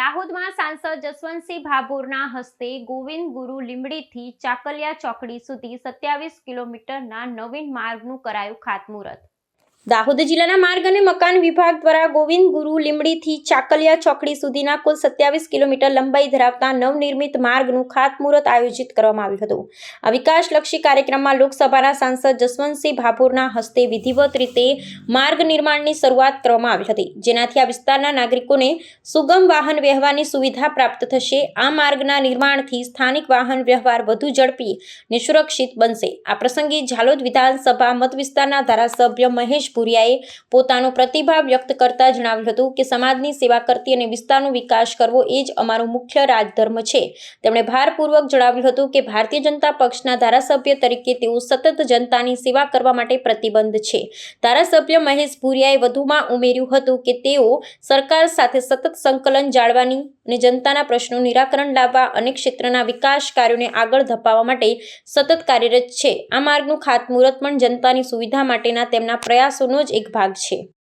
દાહોદમાં સાંસદ જસવંતસિંહ ભાભોરના હસ્તે ગોવિંદ ગુરુ લીંબડીથી ચાકલિયા ચોકડી સુધી સત્યાવીસ કિલોમીટરના નવીન માર્ગનું કરાયું ખાતમુહૂર્ત. દાહોદ જિલ્લાના માર્ગ અને મકાન વિભાગ દ્વારા ગોવિંદ ગુરુ લીમડીથી ચાકલિયા ચોકડી સુધીના કુલ સત્યાવીસ કિલોમીટર લંબાઈ ધરાવતા નવનિર્મિત માર્ગનું ખાતમુહૂર્ત આયોજિત કરવામાં આવ્યું હતું. આ વિકાસલક્ષી કાર્યક્રમમાં લોકસભાના સાંસદ જસવંતસિંહ ભાભોરના હસ્તે વિધિવત રીતે માર્ગ નિર્માણની શરૂઆત કરવામાં આવી હતી. જેનાથી આ વિસ્તારના નાગરિકોને સુગમ વાહન વ્યવહારની સુવિધા પ્રાપ્ત થશે. આ માર્ગના નિર્માણથી સ્થાનિક વાહન વ્યવહાર વધુ ઝડપી અને સુરક્ષિત બનશે. આ પ્રસંગે ઝાલોદ વિધાનસભા મત વિસ્તારના ધારાસભ્ય મહેશ ભુરિયાએ પોતાનો પ્રતિભાવ વ્યક્ત કરતા જણાવ્યું હતું કે સમાજની સેવા કરતી અને વિસ્તારનો વિકાસ કરવો એ જ અમારો મુખ્ય રાજધર્મ છે. તેમણે ભારપૂર્વક જણાવ્યું હતું કે ભારતીય જનતા પક્ષના ધારાસભ્ય તરીકે તેઓ સતત જનતાની સેવા કરવા માટે પ્રતિબંધ છે. ધારાસભ્ય મહેશ ભુરિયાએ વધુમાં ઉમેર્યું હતું કે તેઓ સરકાર સાથે સતત સંકલન જાળવાની અને જનતાના પ્રશ્નો નિરાકરણ લાવવા અનેક ક્ષેત્રના વિકાસ કાર્યોને આગળ ધપાવવા માટે સતત કાર્યરત છે. આ માર્ગનું ખાતમુહૂર્ત પણ જનતાની સુવિધા માટેના તેમના પ્રયાસોનો જ એક ભાગ છે.